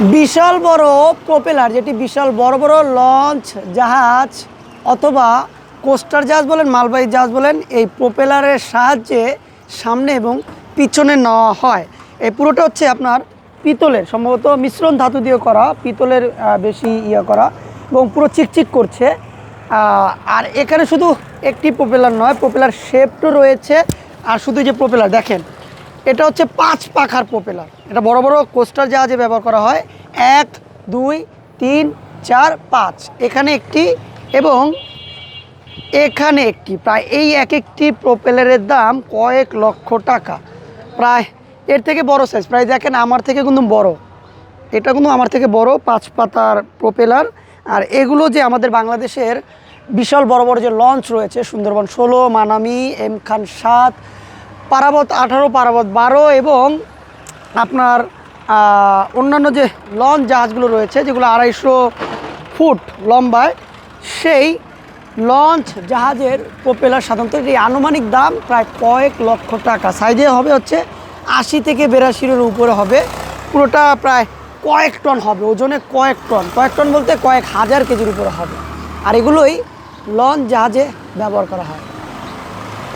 বিশাল বড় প্রপেলার যেটি বিশাল বড় বড় লঞ্চ জাহাজ অথবা কোস্টার জাহাজ বলেন, মালবাহী জাহাজ বলেন, এই প্রপেলারের সাহায্যে সামনে এবং পিছনে নেওয়া হয়। এই পুরোটা হচ্ছে আপনার পিতলের, সম্ভবত মিশ্রণ ধাতু দিয়ে করা, পিতলের বেশি ইয়ে করা এবং পুরো চিকচিক করছে। আর এখানে শুধু একটি প্রপেলার নয় প্রপেলার শেপও রয়েছে। আর শুধু যে প্রপেলার দেখেন এটা হচ্ছে পাঁচ পাখার প্রপেলার। এটা বড় বড় কোস্টার জাহাজে ব্যবহার করা হয়। এক, দুই, তিন, চার, পাঁচ। এখানে একটি এবং এখানে একটি। প্রায় এই এক একটি প্রপেলারের দাম কয়েক লক্ষ টাকা। প্রায় এর থেকে বড় সাইজ প্রায় দেখেন আমার থেকে কিন্তু বড়। এটা কিন্তু আমার থেকে বড় পাঁচ পাতার প্রপেলার। আর এগুলো যে আমাদের বাংলাদেশের বিশাল বড় বড় যে লঞ্চ রয়েছে সুন্দরবন ষোলো, মানামি, এম খান সাত পারাবত, আঠারো পারাবত, বারো এবং আপনার অন্যান্য যে লঞ্চ জাহাজগুলো রয়েছে, যেগুলো আড়াইশো ফুট লম্বায়, সেই লঞ্চ জাহাজের প্রপেলার সাধারণত এই আনুমানিক দাম প্রায় কয়েক লক্ষ টাকা। সাইজে হবে হচ্ছে আশি থেকে বিরাশির উপরে হবে। পুরোটা প্রায় কয়েক টন হবে, ওজনে কয়েক টন। কয়েক টন বলতে কয়েক হাজার কেজির উপরে হবে। আর এগুলোই লঞ্চ জাহাজে ব্যবহার করা হয়।